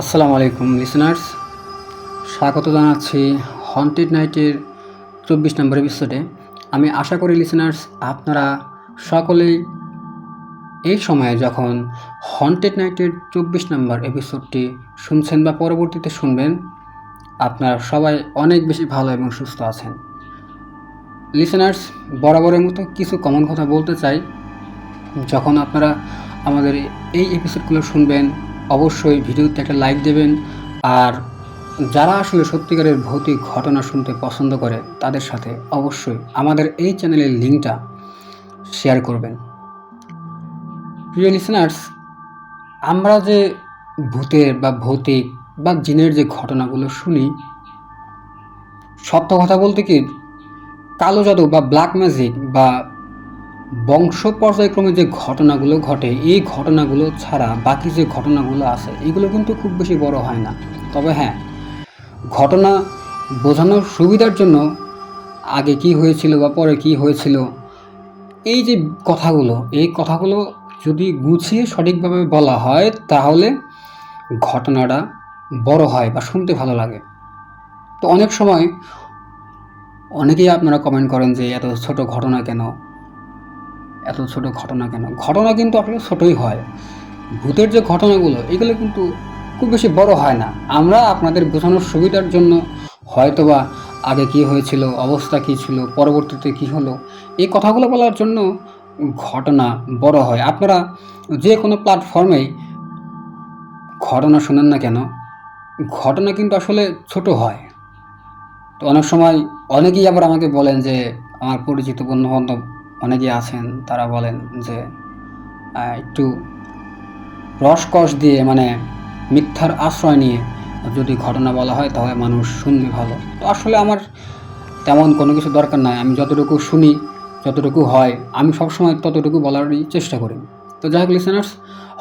আসসালামু আলাইকুম লিসনার্স স্বাগত জানাচ্ছি হন্টেড নাইটের চব্বিশ নম্বর এপিসোডে আমি আশা করি লিসনার্স আপনারা সকলেই এই সময়ে যখন হন্টেড নাইটের চব্বিশ নম্বর এপিসোডটি শুনছেন বা পরবর্তীতে শুনবেন, আপনারা সবাই অনেক বেশি ভালো এবং সুস্থ আছেন। লিসনার্স বরাবরের মতো কিছু কমন কথা বলতে চাই। যখন আপনারা আমাদের এই এপিসোডগুলো শুনবেন অবশ্যই ভিডিওতে একটা লাইক দেবেন। আর যারা আসলে সত্যিকারের ভৌতিক ঘটনা শুনতে পছন্দ করে, তাদের সাথে অবশ্যই আমাদের এই চ্যানেলের লিঙ্কটা শেয়ার করবেন। প্রিয় লিসনার্স আমরা যে ভূতের বা ভৌতিক বা জিনের যে ঘটনাগুলো শুনি, সত্য কথা বলতে কি, কালো জাদু বা ব্ল্যাক ম্যাজিক বা বংশ পর্যায়ক্রমে যে ঘটনাগুলো ঘটে, এই ঘটনাগুলো ছাড়া বাকি যে ঘটনাগুলো আছে, এগুলো কিন্তু খুব বেশি বড় হয় না। তবে হ্যাঁ ঘটনা বোঝানোর সুবিধার জন্য আগে কি হয়েছিল বা পরে কি হয়েছিল, এই যে কথাগুলো, এই কথাগুলো যদি গুছিয়ে সঠিকভাবে বলা হয়, তাহলে ঘটনাটা বড় হয় বা শুনতে ভালো লাগে। তো অনেক সময় অনেকেই আপনারা কমেন্ট করেন যে, এত ছোট ঘটনা কেন? এত ছোট ঘটনা কেন? ঘটনা কিন্তু আসলে ছোটই হয়। ভূতের যে ঘটনাগুলো, এগুলো কিন্তু খুব বেশি বড় হয় না। আমরা আপনাদের বোঝানোর সুবিধার জন্য হয়তোবা আগে কি হয়েছিল, অবস্থা কী ছিল, পরবর্তীতে কি হলো, এই কথাগুলো বলার জন্য ঘটনা বড় হয়। আপনারা যে কোনো প্ল্যাটফর্মেই ঘটনা শোনেন না কেন, ঘটনা কিন্তু আসলে ছোট হয়। তো অনেক সময় অনেকেই আবার আমাকে বলেন যে, আমার পরিচিত বন্ধুবান্ধব অনেকেই আছেন, তারা বলেন যে একটু রসকস দিয়ে মানে মিথ্যার আশ্রয় নিয়ে যদি ঘটনা বলা হয়, তাহলে মানুষ শুনবে ভালো। তো আসলে আমার তেমন কোনো কিছু দরকার নাই। আমি যতটুকু শুনি, যতটুকু হয়, আমি সবসময় ততটুকু বলারই চেষ্টা করি। তো যাই হোক লিসেনার্স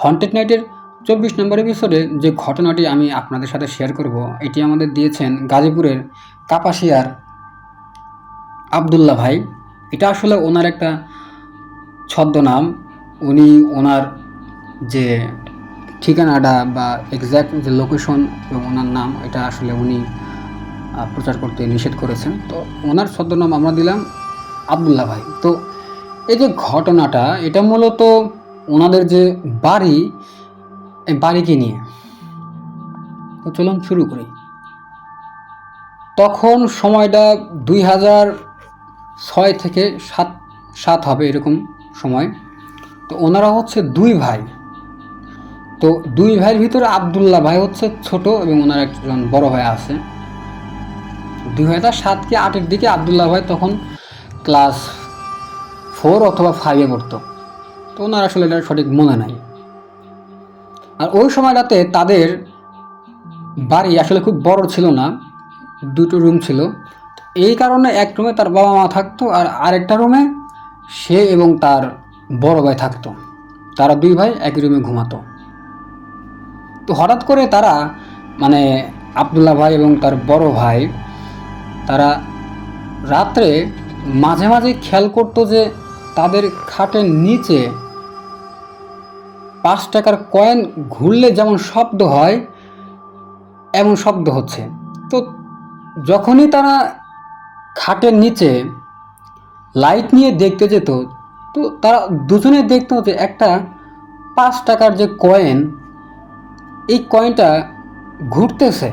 হন্টেড নাইটের চব্বিশ নম্বর এপিসোডে যে ঘটনাটি আমি আপনাদের সাথে শেয়ার করব, এটি আমাদের দিয়েছেন গাজীপুরের কাপাসিয়ার আবদুল্লাহ ভাই। এটা আসলে ওনার একটা ছদ্মনাম। উনি ওনার যে ঠিকানাটা বা এক্স্যাক্ট যে লোকেশন এবং ওনার নাম, এটা আসলে উনি প্রচার করতে নিষেধ করেছেন। তো ওনার ছদ্মনাম আমরা দিলাম আবদুল্লাহ ভাই। তো এই যে ঘটনাটা, এটা মূলত ওনাদের যে বাড়ি, এই বাড়িকে নিয়ে। তো চলুন শুরু করি। তখন সময়টা দুই হাজার ছয় থেকে সাত সাত হবে এরকম সময়। তো ওনারা হচ্ছে দুই ভাই। তো দুই ভাইয়ের ভিতরে আবদুল্লাহ ভাই হচ্ছে ছোট এবং ওনার একজন বড় ভাই আছে। দুই হাজার সাত কি আটের দিকে, আবদুল্লাহ ভাই তখন ক্লাস ফোর অথবা ফাইভে পড়তো। তো ওনার আসলে এটা সঠিক মনে নাই। আর ওই সময়টাতে তাদের বাড়ি আসলে খুব বড় ছিল না, দুটো রুম ছিল। এই কারণে এক রুমে তার বাবা মা থাকতো আর আরেকটা রুমে সে এবং তার বড় ভাই থাকতো। তারা দুই ভাই একই রুমে ঘুমাতো। তো হঠাৎ করে তারা মানে আবদুল্লাহ ভাই এবং তার বড় ভাই, তারা রাত্রে মাঝে মাঝে খেয়াল করতো যে তাদের খাটের নিচে পাঁচ টাকার কয়েন ঘুরলে যেমন শব্দ হয়, এমন শব্দ হচ্ছে। তো যখনই তারা খাটের নিচে লাইট নিয়ে দেখতে যেত, তো তারা দুজনে দেখতো যে একটা পাঁচ টাকার যে কয়েন এই কয়েনটা ঘুরতেছে।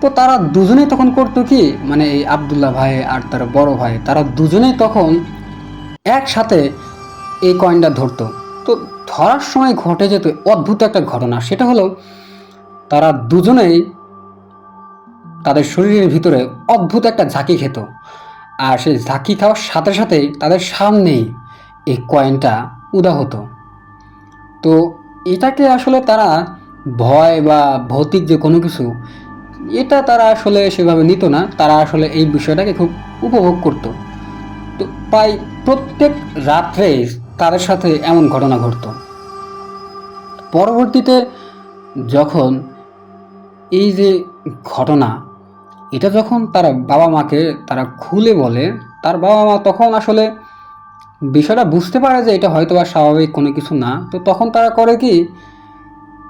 তো তারা দুজনেই তখন করতো কি মানে এই আবদুল্লাহ ভাই আর তার বড় ভাই, তারা দুজনেই তখন একসাথে এই কয়েনটা ধরতো। তো ধরার সময় ঘটে যেত অদ্ভুত একটা ঘটনা, সেটা হলো তারা দুজনেই তাদের শরীরের ভিতরে অদ্ভুত একটা ঝাঁকি খেত। আর সেই ঝাঁকি খাওয়ার সাথে সাথেই তাদের সামনেই এই কয়েনটা উদা হতো। তো এটাকে আসলে তারা ভয় বা ভৌতিক যে কোনো কিছু, এটা তারা আসলে সেভাবে নিত না। তারা আসলে এই বিষয়টাকে খুব উপভোগ করত। তো প্রায় প্রত্যেক রাত্রে তাদের সাথে এমন ঘটনা ঘটতো। পরবর্তীতে যখন এই যে ঘটনা এটা যখন তার বাবা মাকে তারা খুলে বলে, তার বাবা মা তখন আসলে বিষয়টা বুঝতে পারে যে এটা হয়তো বা স্বাভাবিক, কোনো কিছু না। তো তখন তারা করে কি,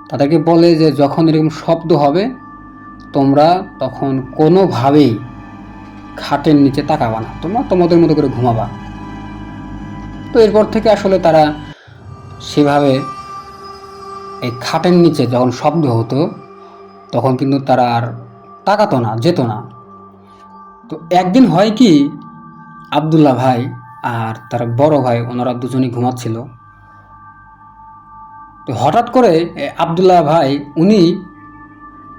তাদেরকে বলে যে যখন এরকম শব্দ হবে, তোমরা তখন কোনোভাবেই খাটের নিচে তাকাবা না। তোমরা তোমাদের মতো করে ঘুমাবা। তো এরপর থেকে আসলে তারা সেভাবে এই খাটের নিচে যখন শব্দ হতো, তখন কিন্তু তারা আর তাকাতো না, যেত না। তো একদিন হয় কি, আবদুল্লাহ ভাই আর তার বড় ভাই, ওনারা দুজনেই ঘুমাচ্ছিল। তো হঠাৎ করে আবদুল্লাহ ভাই, উনি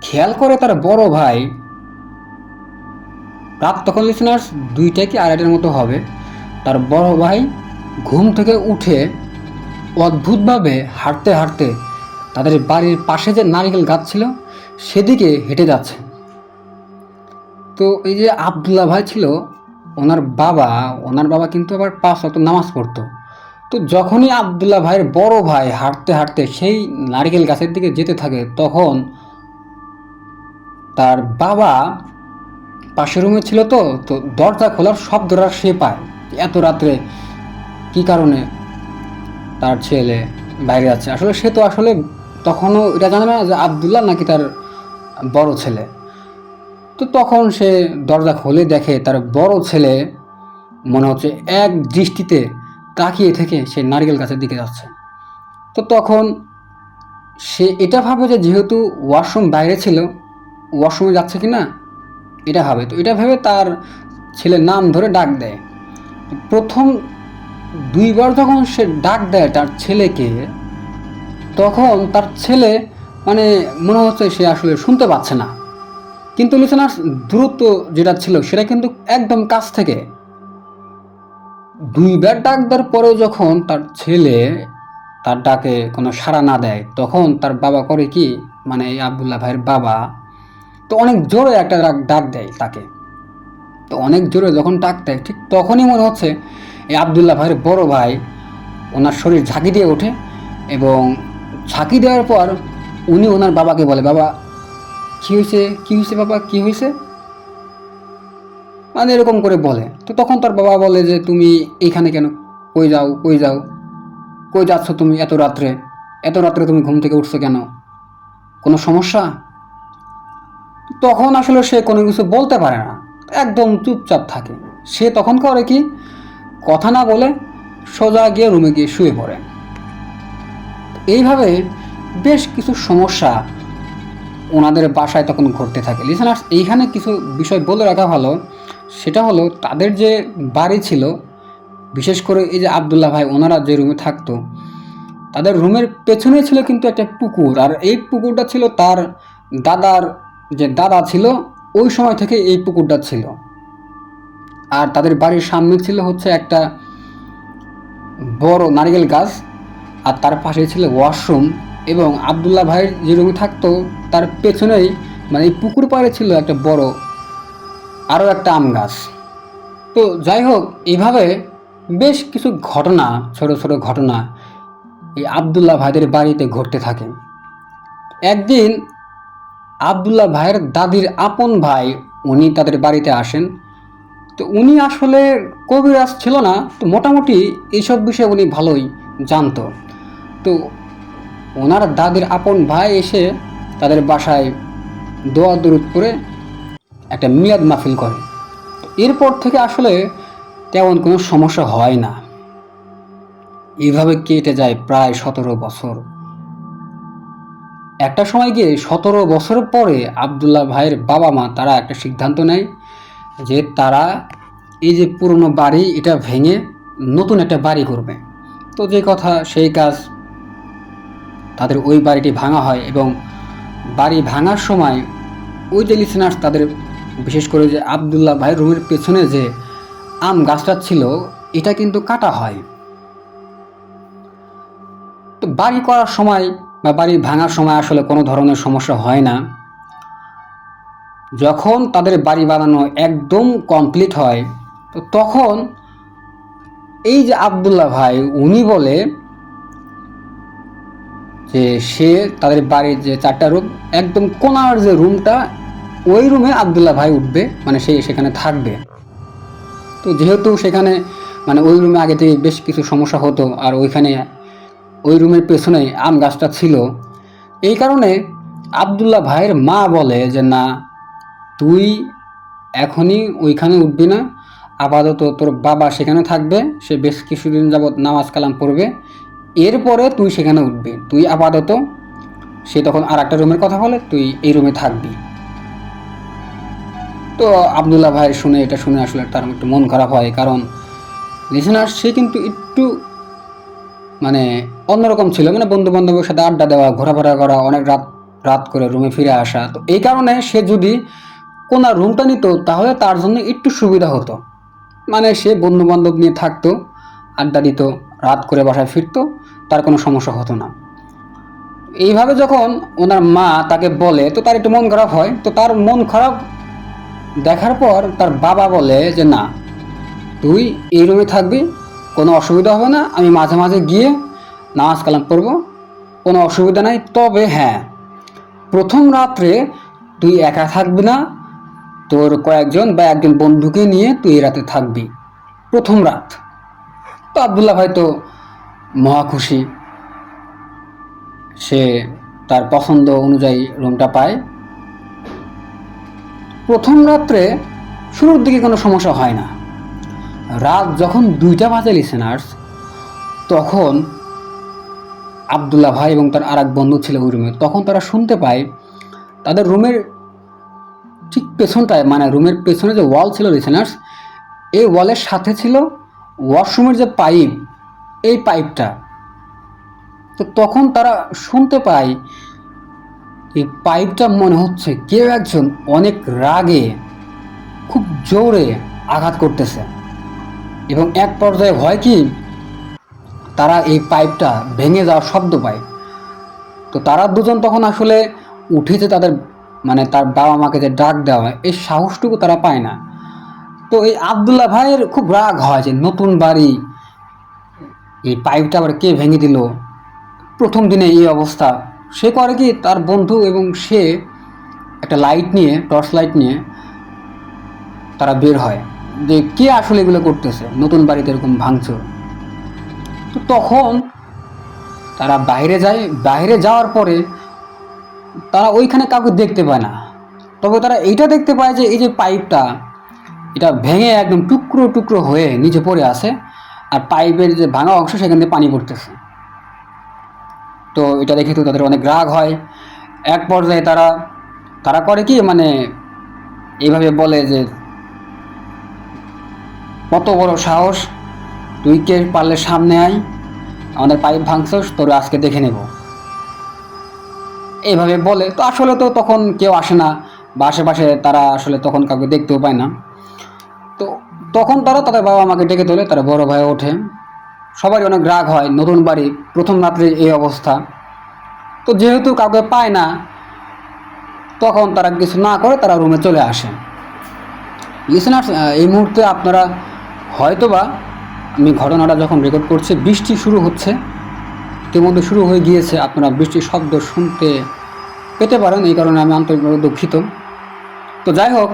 খেয়াল করে তার বড় ভাই, রাত তখন লিসনার্স দুইটা কি আড়াইটার মতো হবে, তার বড় ভাই ঘুম থেকে উঠে অদ্ভুতভাবে হাঁটতে হাঁটতে তাদের বাড়ির পাশে যে নারিকেল গাছ ছিল, সেদিকে হেঁটে যাচ্ছে। তো এই যে আবদুল্লাহ ভাই ছিল, ওনার বাবা ওনার বাবা কিন্তু আবার পাঁচ অত নামাজ পড়তো। তো যখনই আবদুল্লাহ ভাইয়ের বড় ভাই হাঁটতে হাঁটতে সেই নারিকেল গাছের দিকে যেতে থাকে, তখন তার বাবা পাশের রুমে ছিল তো তো দরজা খোলার শব্দটা সে পায় এত রাত্রে কি কারণে তার ছেলে বাইরে আছে আসলে সে তো আসলে তখনও এটা জানে না যে আবদুল্লাহ নাকি তার বড় ছেলে। তো তখন সে দরজা খুলে দেখে তার বড় ছেলে, মনে হচ্ছে এক দৃষ্টিতে তাকিয়ে থেকে সে নারকেল গাছের দিকে যাচ্ছে। তো তখন সে এটা ভাবে যে যেহেতু ওয়াশরুম বাইরে ছিল, ওয়াশরুমে যাচ্ছে কি না, এটা ভাবে। তো এটা ভেবে তার ছেলের নাম ধরে ডাক দেয়। প্রথম দুইবার যখন সে ডাক দেয় তার ছেলেকে, তখন তার ছেলে মানে মনে হচ্ছে সে আসলে শুনতে পাচ্ছে না। কিন্তু লিসেনার দূরত্ব যেটা ছিল, সেটা কিন্তু একদম কাছ থেকে। দুই দুইবার ডাক দেওয়ার পরেও যখন তার ছেলে তার ডাকে কোনো সাড়া না দেয়, তখন তার বাবা করে কি মানে এই আবদুল্লাহ ভাইয়ের বাবা, তো অনেক জোরে একটা ডাক ডাক দেয় তাকে। তো অনেক জোরে যখন ডাক দেয়, ঠিক তখনই মনে হচ্ছে এই আবদুল্লাহ ভাইয়ের বড় ভাই ওনার শরীর ঝাঁকি দিয়ে ওঠে এবং ঝাঁকি দেওয়ার পর উনি ওনার বাবাকে বলে, বাবা কী হয়েছে কী হয়েছে বাবা, কী হয়েছে মানে এরকম করে বলে। তো তখন তার বাবা বলে যে, তুমি এইখানে কেন? কই যাও কই যাও? কই যাচ্ছ তুমি এত রাত্রে? এত রাত্রে তুমি ঘুম থেকে উঠছো কেন? কোনো সমস্যা? তখন আসলে সে কোনো কিছু বলতে পারে না। একদম চুপচাপ থাকে। সে তখন করে কি? কথা না বলে সোজা গিয়ে রুমে গিয়ে শুয়ে পড়ে। এইভাবে বেশ কিছু সমস্যা ওনাদের বাসায় তখন ঘটতে থাকে। লিসেনার্স এইখানে কিছু বিষয় বলে রাখা ভালো। সেটা হলো, তাদের যে বাড়ি ছিল, বিশেষ করে এই যে আবদুল্লাহ ভাই, ওনারা যে রুমে থাকতো, তাদের রুমের পেছনে ছিল কিন্তু একটা পুকুর। আর এই পুকুরটা ছিল তার দাদার যে দাদা ছিল, ওই সময় থেকে এই পুকুরটা ছিল। আর তাদের বাড়ির সামনে ছিল হচ্ছে একটা বড় নারিকেল গাছ, আর তার পাশে ছিল ওয়াশরুম এবং আবদুল্লাহ ভাইয়ের যে রুমে থাকতো, তার পেছনেই মানে পুকুর পাড়ে ছিল একটা বড় আরও একটা আম গাছ। তো যাই হোক, এইভাবে বেশ কিছু ঘটনা, ছোট ছোট ঘটনা এই আবদুল্লাহ ভাইদের বাড়িতে ঘটতে থাকে। একদিন আবদুল্লাহ ভাইয়ের দাদির আপন ভাই, উনি তাদের বাড়িতে আসেন। তো উনি আসলে কবিরাজ ছিল না, তো মোটামুটি এইসব বিষয়ে উনি ভালোই জানতো। তো ওনার দাদির আপন ভাই এসে তাদের বাসায় দোয়া দরুদ করে একটা মিয়াদ মাহফিল করে। এরপর থেকে আসলে তেমন কোনো সমস্যা হয় না। এইভাবে কেটে যায় প্রায় সতেরো বছর। একটা সময় গিয়ে সতেরো বছর পরে আবদুল্লাহ ভাইয়ের বাবা মা, তারা একটা সিদ্ধান্ত নেয় যে তারা এই যে পুরনো বাড়ি, এটা ভেঙে নতুন একটা বাড়ি করবে। তো যে কথা, সেই কাজ তাদের ওই বাড়িটি ভাঙা হয় এবং বাড়ি ভাঙার সময় ওই যে লিসেনার্স তাদের, বিশেষ করে যে আবদুল্লাহ ভাই রুমের পেছনে যে আম গাছটা ছিল, এটা কিন্তু কাটা হয়। তো বাড়ি করার সময় বা বাড়ি ভাঙার সময় আসলে কোনো ধরনের সমস্যা হয় না। যখন তাদের বাড়ি বানানো একদম কমপ্লিট হয়, তো তখন এই যে আবদুল্লাহ ভাই, উনি বলে যে সে তাদের বাড়ির যে চারটা রুম একদম কোনার যে রুমটা ওই রুমে আবদুল্লাহ ভাই উঠবে মানে সে সেখানে থাকবে। তো যেহেতু সেখানে মানে ওই রুমে আগে থেকে বেশ কিছু সমস্যা হতো, আর ওইখানে, ওই রুমের পেছনে আম গাছটা ছিল, এই কারণে আবদুল্লাহ ভাইয়ের মা বলে যে, না, তুই এখনই ওইখানে উঠবি না, আপাতত তোর বাবা সেখানে থাকবে, সে বেশ কিছুদিন যাবৎ নামাজ কালাম পড়বে এরপরে তুই সেখানে উঠবি। তুই আপাতত সে তখন আর একটা রুমের কথা বলে, তুই এই রুমে থাকবি। তো আবদুল্লাহ ভাই শুনে, এটা শুনে আসলে তার একটু মন খারাপ হয়, কারণ লিসেনার সে কিন্তু একটু মানে অন্যরকম ছিল। মানে বন্ধু বান্ধবের সাথে আড্ডা দেওয়া, ঘোরাফেরা করা, অনেক রাত রাত করে রুমে ফিরে আসা। তো এই কারণে সে যদি কোন রুমটা নিত, তাহলে তার জন্য একটু সুবিধা হতো। মানে সে বন্ধু বান্ধব নিয়ে থাকতো, আড্ডা দিত। রাত করে বাসায় ফিরতো, তার কোনো সমস্যা হতো না। এইভাবে যখন ওনার মা তাকে বলে, তো তার একটু মন খারাপ হয়? তো তার মন খারাপ দেখার পর তার বাবা বলে যে, না, তুই এই রুমে থাকবি, কোনো অসুবিধা হবে না, আমি মাঝে মাঝে গিয়ে নামাজ কালাম পড়ব, কোনো অসুবিধা নাই, তবে হ্যাঁ প্রথম রাত্রে তুই একা থাকবি না, তোর কয়েকজন বা একজন বন্ধুকে নিয়ে তুই রাতে থাকবি। প্রথম রাত। আবদুল্লাহ ভাই তো মহা খুশি। সে তার পছন্দ অনুযায়ী রুমটা পায়। প্রথম রাত্রে শুরুর দিকে কোনো সমস্যা হয় না। রাত যখন দুইটা বাজে লিসেনার্স তখন আবদুল্লাহ ভাই এবং তার আর এক বন্ধু ছিল ওই রুমে তখন তারা শুনতে পায়, তাদের রুমের ঠিক পেছনটায় মানে রুমের পেছনে যে ওয়াল ছিল লিসেনার্স এই ওয়ালের সাথে ছিল ওয়াশরুমের যে পাইপ, এই পাইপটা, তো তখন তারা শুনতে পায়, এই পাইপটা মনে হচ্ছে কেউ একজন অনেক রাগে, খুব জোরে আঘাত করতেছে। এবং এক পর্যায়ে হয় কি, তারা এই পাইপটা ভেঙে যাওয়ার শব্দ পায়। তো তারা দুজন তখন আসলে উঠেছে তাদের মানে তার বাবা মাকে যে ডাক দেওয়া হয়, এই সাহসটুকু তারা পায় না। তো এই আবদুল্লাহ ভাইয়ের খুব রাগ হয় যে নতুন বাড়ি, এই পাইপটা আবার কে ভেঙে দিল? প্রথম দিনে এই অবস্থা। সে করে কি তার বন্ধু এবং সে একটা লাইট নিয়ে টর্চ লাইট নিয়ে তারা বের হয়। যে কে আসলে এগুলো করতেছে? নতুন বাড়িতে এরকম ভাঙচুর। তো তখন তারা বাইরে যায়। বাইরে যাওয়ার পরে তারা ওইখানে কাউকে দেখতে পায় না। তবে তারা এইটা দেখতে পায় যে এই যে পাইপটা এটা ভেঙে একদম টুকরো টুকরো হয়ে নিচে পড়ে আছে, আর পাইপের যে ভাঙা অংশ সেখান থেকে পানি পড়তেছে। তো এটা দেখে তো তাদের অনেক রাগ হয়। এক পর্যায়ে তারা তারা করে কি মানে এইভাবে বলে যে, কত বড় সাহস, তুই কে পারলে সামনে আয়, আমাদের পাইপ ভাঙছস, তোর আজকে দেখে নেব। এইভাবে বলে। তো আসলে তো তখন কেউ আসে না, বা আশেপাশে তারা আসলে তখন কাউকে দেখতেও পায় না। তো তখন তারা তাদের বাবা মাকে ডেকে তোলে তারা বড় ভাই ওঠে। সবারই অনেক রাগ হয়, নতুন বাড়ি, প্রথম রাত্রে এই অবস্থা। তো যেহেতু কাউকে পায় না, তখন তারা কিছু না করে তারা রুমে চলে আসে। লিসেনার্স এই মুহূর্তে আপনারা হয়তোবা, আমি ঘটনাটা যখন রেকর্ড করছি, বৃষ্টি শুরু হচ্ছে। ইতিমধ্যে শুরু হয়ে গিয়েছে, আপনারা বৃষ্টির শব্দ শুনতে পেতে পারেন, এই কারণে আমি আন্তরিকভাবে দুঃখিত। তো যাই হোক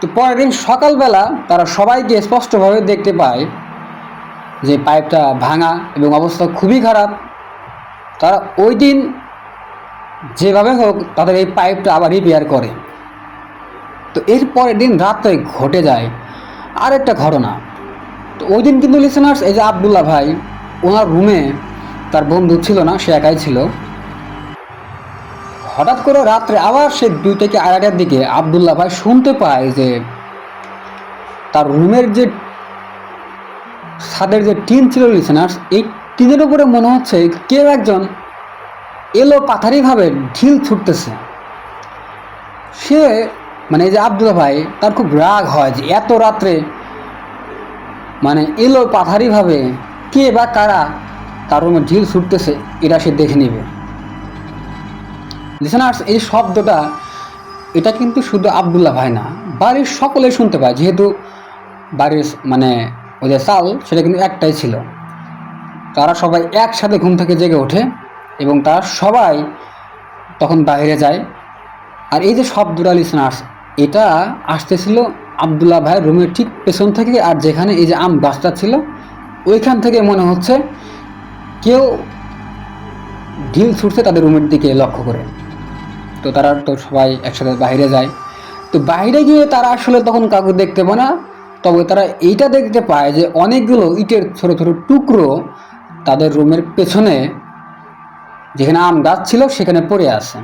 তো পরের দিন সকালবেলা তারা সবাইকে স্পষ্টভাবে দেখতে পায় যে পাইপটা ভাঙা এবং অবস্থা খুবই খারাপ। তারা ওই দিন যেভাবে হোক তাদের এই পাইপটা আবার রিপেয়ার করে। তো এর পরের দিন রাতে ঘটে যায় আর একটা ঘটনা। তো ওই দিন কিন্তু লিসেনার্স এই যে আবদুল্লাহ ভাই, ওনার রুমে তার বন্ধু ছিল না, সে একাই ছিল। হঠাৎ করে রাত্রে আবার সে দুই থেকে আড়াইটার দিকে আবদুল্লাহ ভাই শুনতে পায় যে তার রুমের যে ছাদের যে টিন ছিল লিসেনার্স এই টিনের উপরে মনে হচ্ছে কেউ একজন এলো পাথারিভাবে ঢিল ছুটতেছে। সে মানে এই যে আবদুল্লা ভাই, তার খুব রাগ হয় যে এত রাত্রে মানে এলো পাথারিভাবে কে বা কারা তার রুমে ঢিল ছুটতেছে, এটা সে দেখে নেবে। লিসেনার্স এই শব্দটা, এটা কিন্তু শুধু আবদুল্লাহ ভাই না, বাড়ির সকলে শুনতে পায়। যেহেতু বাড়ির মানে ওই যে চাল, সেটা কিন্তু একটাই ছিল। তারা সবাই একসাথে ঘুম থেকে জেগে ওঠে এবং তারা সবাই তখন বাইরে যায়। আর এই যে শব্দটা লিসেনার্স এটা আসতেছিল আবদুল্লাহ ভাইয়ের রুমের ঠিক পেছন থেকে আর যেখানে এই যে আম গাছটা ছিল, ওইখান থেকে মনে হচ্ছে কেউ ঢিল ছুটছে তাদের রুমের দিকে লক্ষ্য করে। তো তারা তো সবাই একসাথে বাইরে যায়। তো বাইরে গিয়ে তারা আসলে তখন কাউকে দেখতে পায় না। তবে তারা এইটা দেখতে পায় যে অনেকগুলো ইটের ছোট ছোট টুকরো তাদের রুমের পেছনে, যেখানে আম গাছ ছিল, সেখানে পড়ে আছে।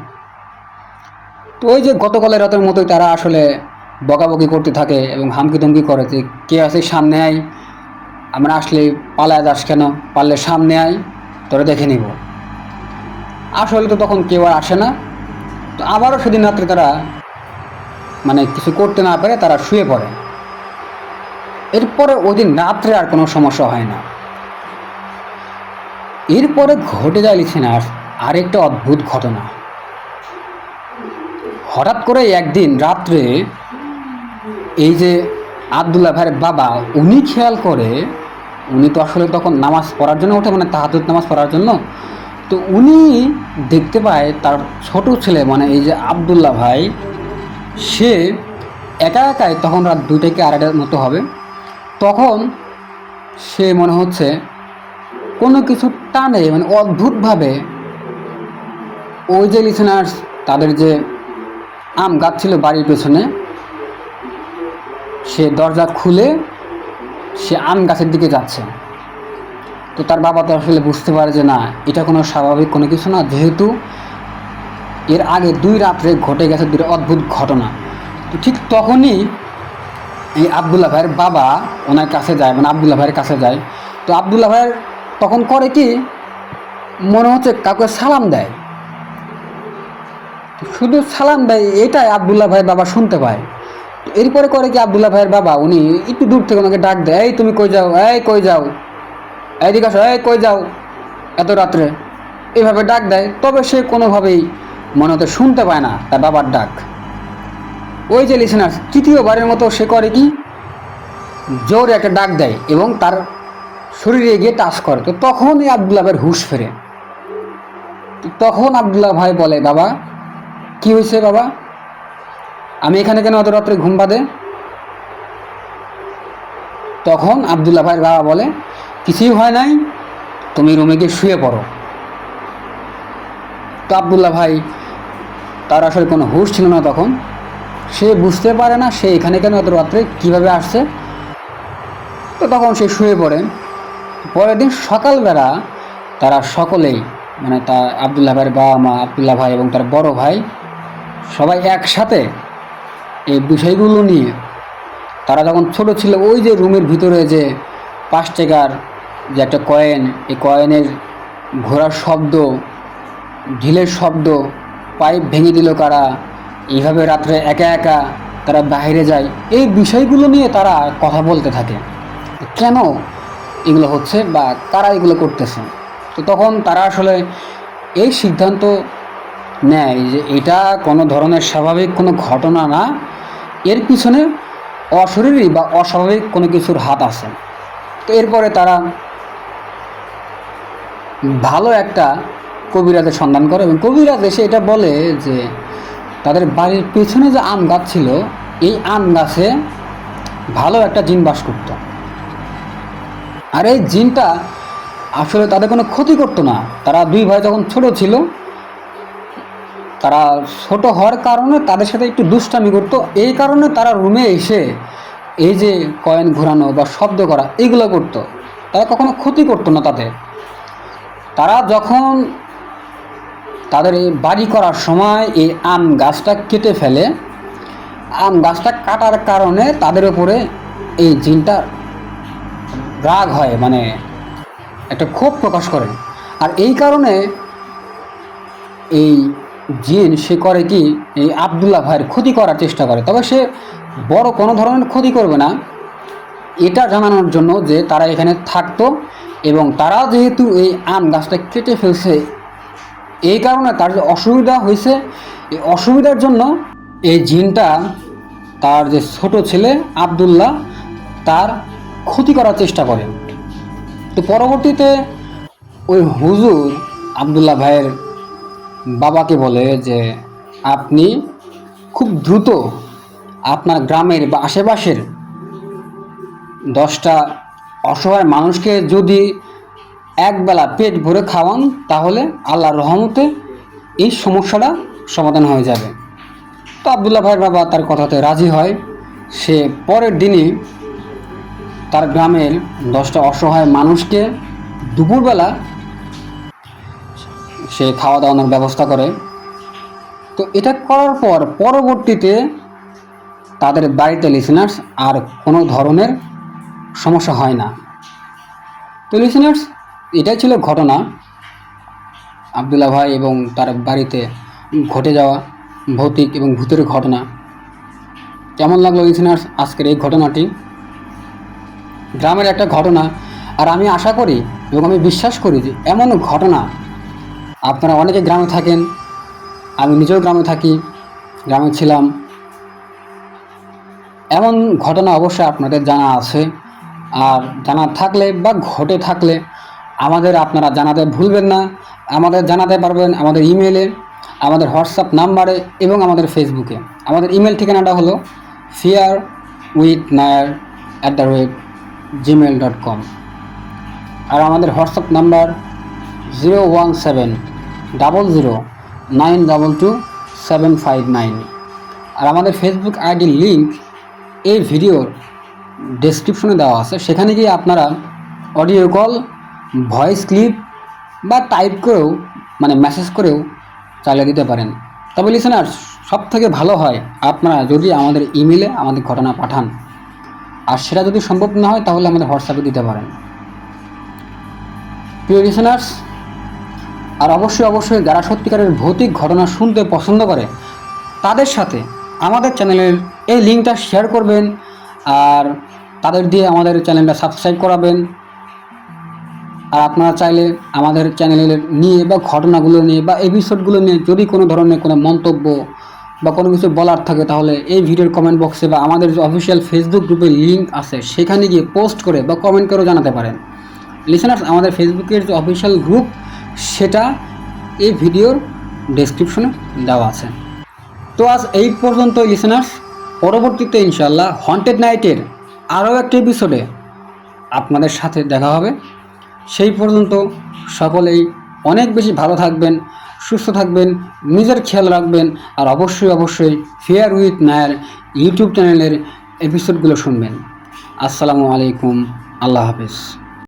তো ওই যে গতকালের রাতের মতোই তারা আসলে বকাবকি করতে থাকে এবং হামকি ধমকি করে যে কে আছে সামনে আয়, আমরা আসলে পালায় যাস কেন? পারলে সামনে আয়, তোরা দেখে নিব। আসলে তো তখন কেউ আর আসে না। তো আবারও সেদিন রাত্রে তারা মানে কিছু করতে না পারে তারা শুয়ে পড়ে। এরপরে ওই দিন রাত্রে আর কোনো সমস্যা হয় না। এরপরে ঘটে যায় লিখেনার আরেকটা অদ্ভুত ঘটনা। হঠাৎ করে একদিন রাত্রে এই যে আবদুল্লাহ ভাইয়ের বাবা, উনি খেয়াল করে, উনি তো আসলে তখন নামাজ পড়ার জন্য ওঠে মানে তাহাজুদ নামাজ পড়ার জন্য তো উনি দেখতে পায় তার ছোট ছেলে মানে এই যে আবদুল্লাহ ভাই, সে একা একাই তখন রাত দুইটা কি আড়াইটার মতো হবে। তখন সে মনে হচ্ছে কোনো কিছু টানে মানে অদ্ভুতভাবে ওই যে লিসেনার্স তাদের যে আম গাছ ছিল বাড়ির পেছনে, সে দরজা খুলে সে আম গাছের দিকে যাচ্ছে। তো তার বাবা তো আসলে বুঝতে পারে যে না, এটা কোনো স্বাভাবিক কোনো কিছু না। যেহেতু এর আগে দুই রাত্রে ঘটে গেছে দুটো অদ্ভুত ঘটনা। তো ঠিক তখনই এই আবদুল্লাহ ভাইয়ের বাবা ওনার কাছে যায় মানে আবদুল্লাহ ভাইয়ের কাছে যায়। তো আবদুল্লাহ ভাইয়ের তখন করে কি, মনে হচ্ছে কাউকে সালাম দেয়। শুধু সালাম দেয়, এটাই আবদুল্লাহ ভাইয়ের বাবা শুনতে পায়। এরপরে করে কি আবদুল্লাহ ভাইয়ের বাবা, উনি একটু দূর থেকে ওনাকে ডাক দেয়, এই তুমি কই যাও? এই কই যাও? এইদিকে আসো, এই কই যাও এত রাত্রে? এভাবে ডাক দেয়, তবে সে কোনোভাবেই মনে হতে শুনতে পায় না তার বাবার ডাক। ওই যে লিসেনার তৃতীয়বারের মতো সে করে কি? জোরে একটা ডাক দেয় এবং তার শরীরে গিয়ে টাচ করে। তো তখনই আবদুল্লাহ ভাইয়ের হুশ ফেরে। তখন আবদুল্লাহ ভাই বলে, বাবা, কি হয়েছে বাবা? আমি এখানে কেন অত রাত্রে ঘুম বাদে? তখন আবদুল্লাহ ভাইয়ের বাবা বলে কিছুই হয় নাই, তুমি রুমে গিয়ে শুয়ে পড়ো। তো আবদুল্লাহ ভাই, তার আসলে কোনো হুশ ছিল না তখন। সে বুঝতে পারে না সে এখানে কেন এত রাত্রে কীভাবে আসছে। তো তখন সে শুয়ে পড়ে। পরের দিন সকালবেলা তারা সকলেই মানে তার আবদুল্লাহ ভাইয়ের বাবা মা, আবদুল্লাহ ভাই এবং তার বড় ভাই, সবাই একসাথে এই বিষয়গুলো নিয়ে তারা যখন ছোট ছিল, ওই যে রুমের ভিতরে যে পাঁচ টাকার যে একটা কয়েন এই কয়েনের ঘোরার শব্দ, ঢিলের শব্দ, পাইপ ভেঙে দিল কারা, এইভাবে রাত্রে একা একা তারা বাইরে যায়। এই বিষয়গুলো নিয়ে তারা কথা বলতে থাকে। কেন এগুলো হচ্ছে বা কারা এগুলো করতেছে? তো তখন তারা আসলে এই সিদ্ধান্ত নেয় যে এটা কোনো ধরনের স্বাভাবিক কোনো ঘটনা না। এর পিছনে অশরীরী বা অস্বাভাবিক কোনো কিছুর হাত আছে। তো এরপরে তারা ভালো একটা কবিরাজের সন্ধান করে এবং কবিরাজ এসে এটা বলে যে তাদের বাড়ির পেছনে যে আম গাছ ছিল, এই আম গাছে ভালো একটা জিন বাস করত। আর এই জিনটা আসলে তাদের কোনো ক্ষতি করতো না। তারা দুই ভাই যখন ছোট ছিল, তারা ছোট হওয়ার কারণে তাদের সাথে একটু দুষ্টামি করতো। এই কারণে তারা রুমে এসে এই যে কয়েন ঘোরানো বা শব্দ করা, এগুলো করতো। তারা কখনো ক্ষতি করতো না তাদের। তারা যখন তাদের এই বাড়ি করার সময় এই আম গাছটা কেটে ফেলে, আম গাছটা কাটার কারণে তাদের উপরে এই জিনটা রাগ হয় মানে একটা ক্ষোভ প্রকাশ করে। আর এই কারণে এই জিন সে করে কি, এই আবদুল্লাহ ভাইয়ের ক্ষতি করার চেষ্টা করে। তবে সে বড় কোনো ধরনের ক্ষতি করবে না। এটা জানানোর জন্য যে তারা এখানে থাকতো। এবং তারা যেহেতু এই আম গাছটা কেটে ফেলছে, এই কারণে তার যে অসুবিধা হয়েছে, এই অসুবিধার জন্য এই জিনটা, তার যে ছোট ছেলে আবদুল্লাহ, তার ক্ষতি করার চেষ্টা করে। তো পরবর্তীতে ওই হুজুর আবদুল্লাহ ভাইয়ের বাবাকে বলে যে, আপনি খুব দ্রুত আপনার গ্রামের বা আশেপাশের দশটা অসহায় মানুষকে যদি একবেলা পেট ভরে খাওয়ান, তাহলে আল্লাহর রহমতে এই সমস্যাটা সমাধান হয়ে যাবে। তো আবদুল্লাহ ভাইয়ের বাবা তার কথাতে রাজি হয়। সে পরের দিনই তার গ্রামের দশটা অসহায় মানুষকে দুপুরবেলা সে খাওয়া দাওয়ানোর ব্যবস্থা করে। তো এটা করার পর পরবর্তীতে তাদের বাড়িতে লিসেনার্স আর কোনো ধরনের সমস্যা হয় না। তো লিসেনার্স এটাই ছিল ঘটনা। আবদুল্লাহ ভাই এবং তার বাড়িতে ঘটে যাওয়া ভৌতিক এবং ভূতের ঘটনা। কেমন লাগল লিসেনার্স আজকের এই ঘটনাটি? গ্রামের একটা ঘটনা। আর আমি আশা করি এবং আমি বিশ্বাস করি যে এমন ঘটনা আপনারা অনেকে গ্রামে থাকেন, আমি নিজেও গ্রামে থাকি, গ্রামে ছিলাম। এমন ঘটনা অবশ্যই আপনাদের জানা আছে। আর জানা থাকলে বা ঘটে থাকলে আমাদের আপনারা জানাতে ভুলবেন না। আমাদের জানাতে পারবেন আমাদের ইমেলে আমাদের হোয়াটসঅ্যাপ নাম্বারে এবং আমাদের ফেসবুকে আমাদের ইমেল ঠিকানাটা হলো fear with Nayar at the rate Gmail dot com আর আমাদের WhatsApp number zero one seven double zero nine double two seven five nine আর আমাদের ফেসবুক আইডির লিঙ্ক এই ভিডিওর ডেসক্রিপশনে দেওয়া আছে। সেখানে গিয়ে আপনারা অডিও কল ভয়েস ক্লিপ বা টাইপ করেও মানে মেসেজ করেও চালিয়ে দিতে পারেন। তবে লিসেনার সব থেকে ভালো হয় আপনারা যদি আমাদের ইমেলে আমাদের ঘটনা পাঠান। আর সেটা যদি সম্ভব না হয়, তাহলে আমাদের হোয়াটসঅ্যাপে দিতে পারেন। প্রিয় লিসেনার্স আর অবশ্যই অবশ্যই যারা সত্যিকারের ভৌতিক ঘটনা শুনতে পছন্দ করে, তাদের সাথে আমাদের চ্যানেলের এই লিঙ্কটা শেয়ার করবেন। আর তাদের দিয়ে আমাদের চ্যানেলটা সাবস্ক্রাইব করাবেন। আর আপনারা চাইলে আমাদের চ্যানেলের নিয়ে বা ঘটনাগুলো নিয়ে বা এপিসোডগুলো নিয়ে যদি কোনো ধরনের কোনো মন্তব্য বা কোনো কিছু বলার থাকে, তাহলে এই ভিডিওর কমেন্ট বক্সে বা আমাদের যে অফিসিয়াল ফেসবুক গ্রুপের লিঙ্ক আছে, সেখানে গিয়ে পোস্ট করে বা কমেন্ট করেও জানাতে পারেন। লিসেনার্স আমাদের ফেসবুকের যে অফিসিয়াল গ্রুপ সেটা এই ভিডিওর ডেসক্রিপশনে দেওয়া আছে। তো আজ এই পর্যন্ত লিসেনার্স পরবর্তীতে ইনশাল্লাহ হন্টেড নাইটের আরও একটি এপিসোডে আপনাদের সাথে দেখা হবে। সেই পর্যন্ত সকলেই অনেক বেশি ভালো থাকবেন, সুস্থ থাকবেন, নিজের খেয়াল রাখবেন, আর অবশ্যই অবশ্যই ফেয়ার উইথ নায়ার ইউটিউব চ্যানেলের এপিসোডগুলো শুনবেন। আসসালামু আলাইকুম, আল্লাহ হাফিজ।